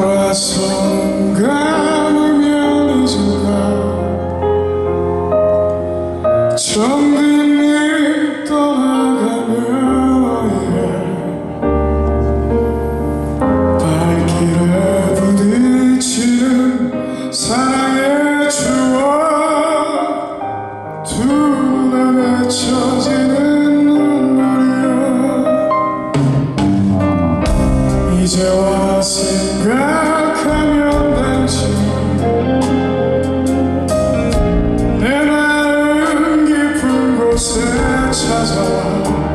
아, 성가구면 허전함이 떠나가면 발길에 부딪히는 사랑의 추억 두 눈에 맺혀지는 눈물이야 이제와 찾아.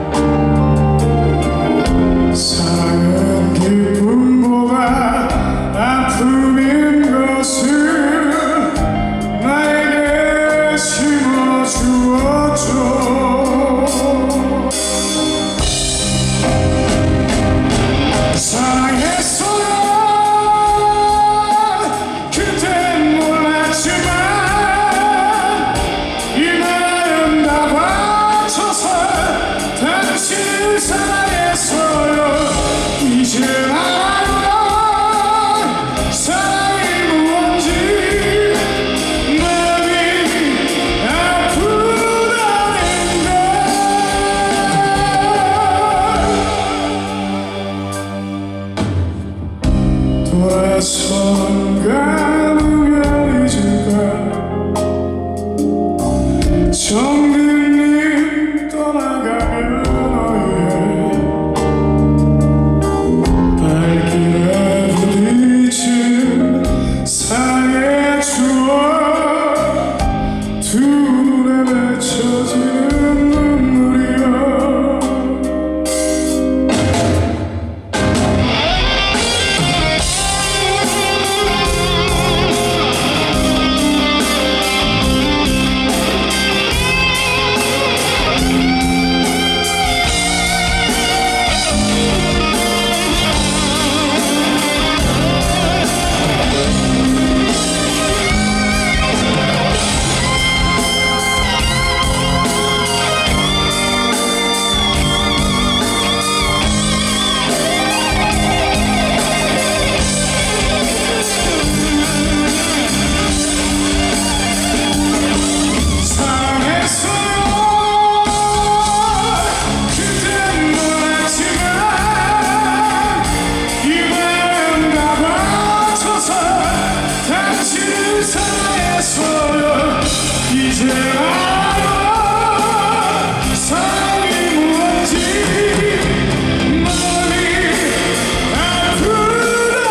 세상에서 이제 알아. 사랑이 뭔지 마음이 아프다는 걸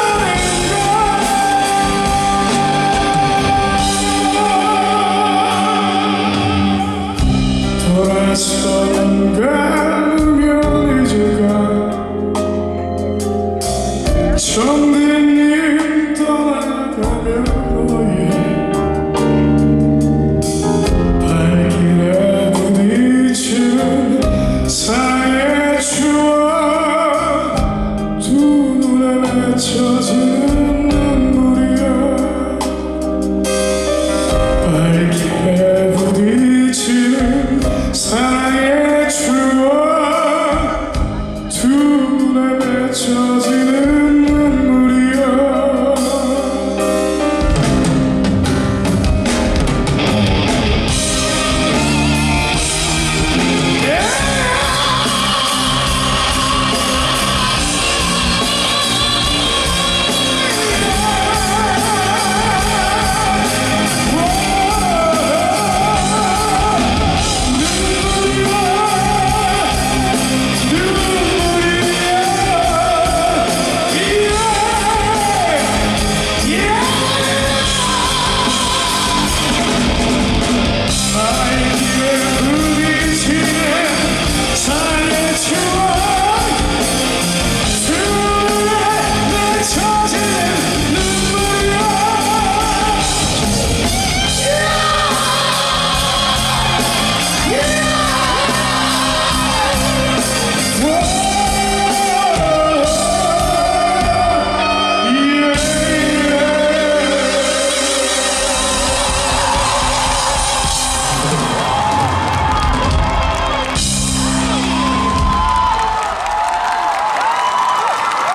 돌아올 수 없는 가면 true.